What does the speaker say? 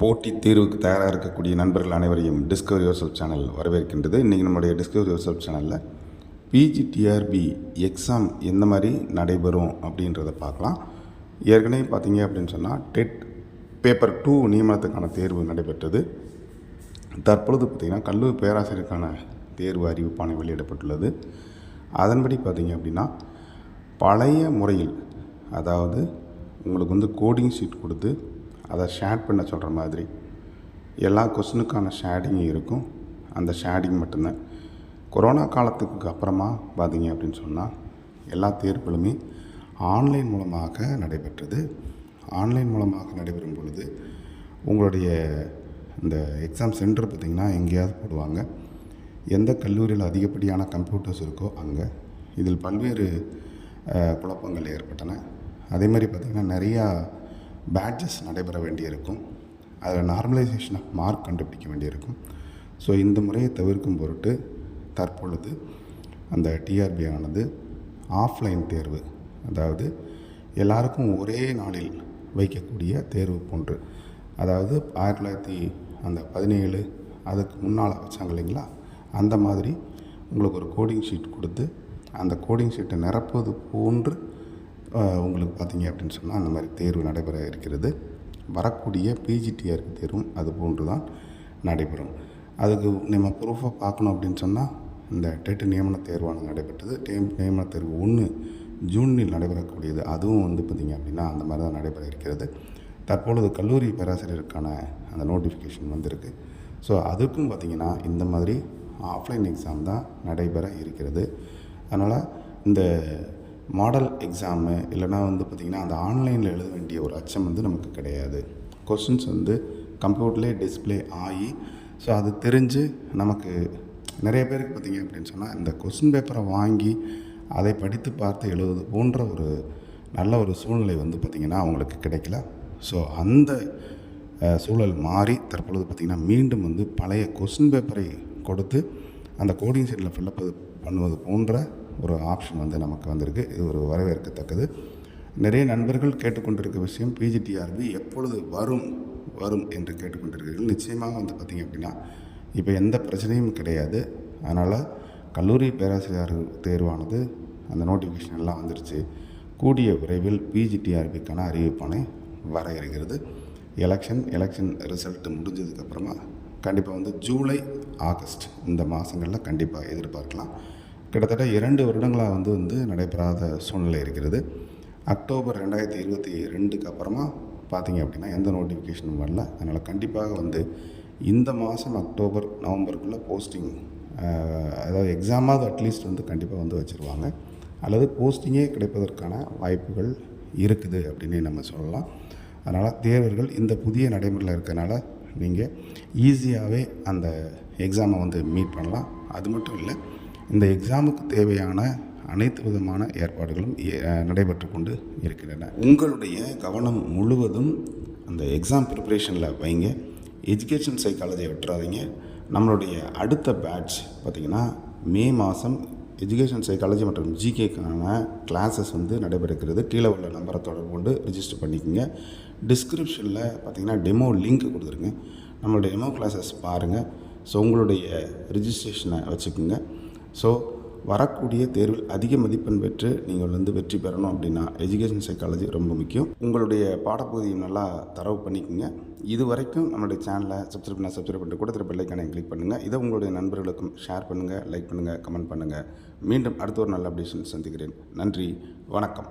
போட்டித் தேர்வுக்கு தயாராக இருக்கக்கூடிய நண்பர்கள் அனைவரையும் டிஸ்கவர் யுவர் செல்ஃப் சேனல் வரவேற்கின்றது. இன்றைக்கி நம்முடைய டிஸ்கவர் யுவர் செல்ஃப் சேனலில் பிஜிடிஆர்பி எக்ஸாம் எந்த மாதிரி நடைபெறும் அப்படின்றத பார்க்கலாம். ஏற்கனவே பார்த்தீங்க அப்படின்னு சொன்னால் டெட் பேப்பர் டூ நியமனத்துக்கான தேர்வு நடைபெற்றது. தற்பொழுது பார்த்திங்கன்னா கல்லூரி பேராசிரியருக்கான தேர்வு அறிவிப்பானை வெளியிடப்பட்டுள்ளது. அதன்படி பார்த்தீங்க அப்படின்னா பழைய முறையில் அதாவது உங்களுக்கு வந்து கோடிங் ஷீட் கொடுத்து அதை ஷேட் பண்ண சொல்கிற மாதிரி எல்லா கொஸ்டினுக்கான ஷேடிங்கும் இருக்கும். அந்த ஷேடிங் மட்டும்தான். கொரோனா காலத்துக்கு அப்புறமா பார்த்தீங்க அப்படின்னு சொன்னால் எல்லா தேர்வுகளுமே ஆன்லைன் மூலமாக நடைபெற்றது. ஆன்லைன் மூலமாக நடைபெறும் பொழுது உங்களுடைய இந்த எக்ஸாம் சென்டர் பார்த்திங்கன்னா எங்கேயாவது போடுவாங்க. எந்த கல்லூரியில் அதிகப்படியான கம்ப்யூட்டர்ஸ் இருக்கோ அங்கே இதில் பல்வேறு குழப்பங்கள் ஏற்பட்டன. அதே மாதிரி பார்த்திங்கன்னா நிறையா பேட்சஸ் நடைபெற வேண்டியிருக்கும். அதில் நார்மலைசேஷன் ஆஃப் மார்க் கண்டுபிடிக்க வேண்டியிருக்கும். ஸோ இந்த முறையை தவிர்க்கும் பொருட்டு தற்பொழுது அந்த டிஆர்பி ஆனது ஆஃப்லைன் தேர்வு அதாவது எல்லாருக்கும் ஒரே நாளில் வைக்கக்கூடிய தேர்வு போன்று. அதாவது ஆயிரத்தி தொள்ளாயிரத்தி அந்த பதினேழு அதுக்கு முன்னால் வச்சாங்க இல்லைங்களா? அந்த மாதிரி உங்களுக்கு ஒரு கோடிங் ஷீட் கொடுத்து அந்த கோடிங் ஷீட்டை நிரப்புவது போன்று உங்களுக்கு பார்த்தீங்க அப்படின்னு சொன்னால் அந்த மாதிரி தேர்வு நடைபெற இருக்கிறது. வரக்கூடிய பிஜிடிஆர்பி தேர்வும் அது போன்று தான் நடைபெறும். அதுக்கு நம்ம ப்ரூஃபாக பார்க்கணும் அப்படின்னு சொன்னால் இந்த டெட் நியமன தேர்வானது நடைபெற்றது. டேம் நியமன தேர்வு ஒன்று ஜூனில் நடைபெறக்கூடியது. அதுவும் வந்து பார்த்திங்க அப்படின்னா அந்த மாதிரி தான் நடைபெற இருக்கிறது. தற்பொழுது கல்லூரி பேராசிரியருக்கான அந்த நோட்டிஃபிகேஷன் வந்திருக்கு. ஸோ அதுக்கும் பார்த்திங்கன்னா இந்த மாதிரி ஆஃப்லைன் எக்ஸாம் தான் நடைபெற இருக்கிறது. அதனால் இந்த மாடல் எக்ஸாமு இல்லைனா வந்து பார்த்திங்கன்னா அந்த ஆன்லைனில் எழுத வேண்டிய ஒரு அச்சம் வந்து நமக்கு கிடையாது. கொஸ்டின்ஸ் வந்து கம்ப்யூட்டர்லேயே டிஸ்ப்ளே ஆகி ஸோ அது தெரிஞ்சு நமக்கு நிறைய பேருக்கு பார்த்திங்க அப்படின்னு சொன்னால் இந்த கொஸ்டின் பேப்பரை வாங்கி அதை படித்து பார்த்து எழுதுவது போன்ற ஒரு நல்ல ஒரு சூழ்நிலை வந்து பார்த்திங்கன்னா அவங்களுக்கு கிடைக்கல. ஸோ அந்த சூழல் மாறி தற்பொழுது பார்த்திங்கன்னா மீண்டும் வந்து பழைய கொஸ்டின் பேப்பரை கொடுத்து அந்த கோடிங் ஷீட்டில் ஃபில்லப் பண்ணுவது போன்ற ஒரு ஆப்ஷன் வந்து நமக்கு வந்திருக்கு. இது ஒரு வரவேற்கத்தக்கது. நிறைய நண்பர்கள் கேட்டுக்கொண்டிருக்க விஷயம் பிஜிடிஆர்பி எப்பொழுது வரும் வரும் என்று கேட்டுக்கொண்டிருக்கிறீர்கள். நிச்சயமாக வந்து பார்த்திங்க அப்படின்னா இப்போ எந்த பிரச்சனையும் கிடையாது. அதனால் கல்லூரி பேராசிரியர் தேர்வானது அந்த நோட்டிஃபிகேஷன் எல்லாம் வந்துருச்சு. கூடிய விரைவில் பிஜிடிஆர்பிக்கான அறிவிப்பானை வர இருக்கிறது எலெக்ஷன் எலெக்ஷன் ரிசல்ட் முடிஞ்சதுக்கப்புறமா கண்டிப்பாக வந்து ஜூலை ஆகஸ்ட் இந்த மாதங்களில் கண்டிப்பாக எதிர்பார்க்கலாம். கிட்டத்தட்ட இரண்டு வருடங்களாக வந்து வந்து நடைபெறாத சூழ்நிலை இருக்கிறது. அக்டோபர் ரெண்டாயிரத்தி இருபத்தி ரெண்டுக்கு அப்புறமா பார்த்தீங்க அப்படின்னா எந்த நோட்டிஃபிகேஷனும் வரல. அதனால் கண்டிப்பாக வந்து இந்த மாதம் அக்டோபர் நவம்பருக்குள்ளே போஸ்டிங் அதாவது எக்ஸாமாவது அட்லீஸ்ட் வந்து கண்டிப்பாக வந்து வச்சுருவாங்க. அல்லது போஸ்டிங்கே கிடைப்பதற்கான வாய்ப்புகள் இருக்குது அப்படின்னு நம்ம சொல்லலாம். அதனால் தேர்வர்கள் இந்த புதிய நடைமுறையில் இருக்கிறனால நீங்கள் ஈஸியாகவே அந்த எக்ஸாமை வந்து மீட் பண்ணலாம். அது மட்டும் இல்லை இந்த எக்ஸாமுக்கு தேவையான அனைத்து விதமான ஏற்பாடுகளும் ஏ- நடைபெற்று கொண்டு இருக்கின்றன. உங்களுடைய கவனம் முழுவதும் அந்த எக்ஸாம் ப்ரிப்பரேஷனில் வைங்க. எஜுகேஷன் சைக்காலஜியை விட்டுறாதீங்க. நம்மளுடைய அடுத்த பேட்ச் பார்த்திங்கன்னா மே மாதம் எஜுகேஷன் சைக்காலஜி மற்றும் ஜிகேக்கான கிளாஸஸ் வந்து நடைபெறுகிறது. கீழே உள்ள நம்பரை தொடர்பு கொண்டு ரிஜிஸ்டர் பண்ணிக்கோங்க. டிஸ்கிரிப்ஷனில் பார்த்தீங்கன்னா டெமோ லிங்க் கொடுத்துருங்க. நம்மளுடைய டெமோ கிளாஸஸ் பாருங்கள் ஸோ உங்களுடைய ரிஜிஸ்ட்ரேஷனை வச்சுக்கோங்க. ஸோ வரக்கூடிய தேர்வில் அதிக மதிப்பெண் பெற்று நீங்கள் வந்து வெற்றி பெறணும் அப்படின்னா எஜுகேஷன் சைக்காலஜி ரொம்ப முக்கியம். உங்களுடைய பாடப்பகுதியை நல்லா தரவு பண்ணிக்கோங்க. இது வரைக்கும் நம்மளுடைய சேனலை சப்ஸ்கிரைப் பண்ண சப்ஸ்கிரைப் பண்ணிட்டு கூட திருப்பி பெல்லைக்கான கிளிக் பண்ணுங்கள் இதை உங்களுடைய நண்பர்களுக்கும் ஷேர் பண்ணுங்கள் லைக் பண்ணுங்கள் கமெண்ட் பண்ணுங்கள் மீண்டும் அடுத்த ஒரு நல்ல அப்டேஷன் சந்திக்கிறேன். நன்றி வணக்கம்.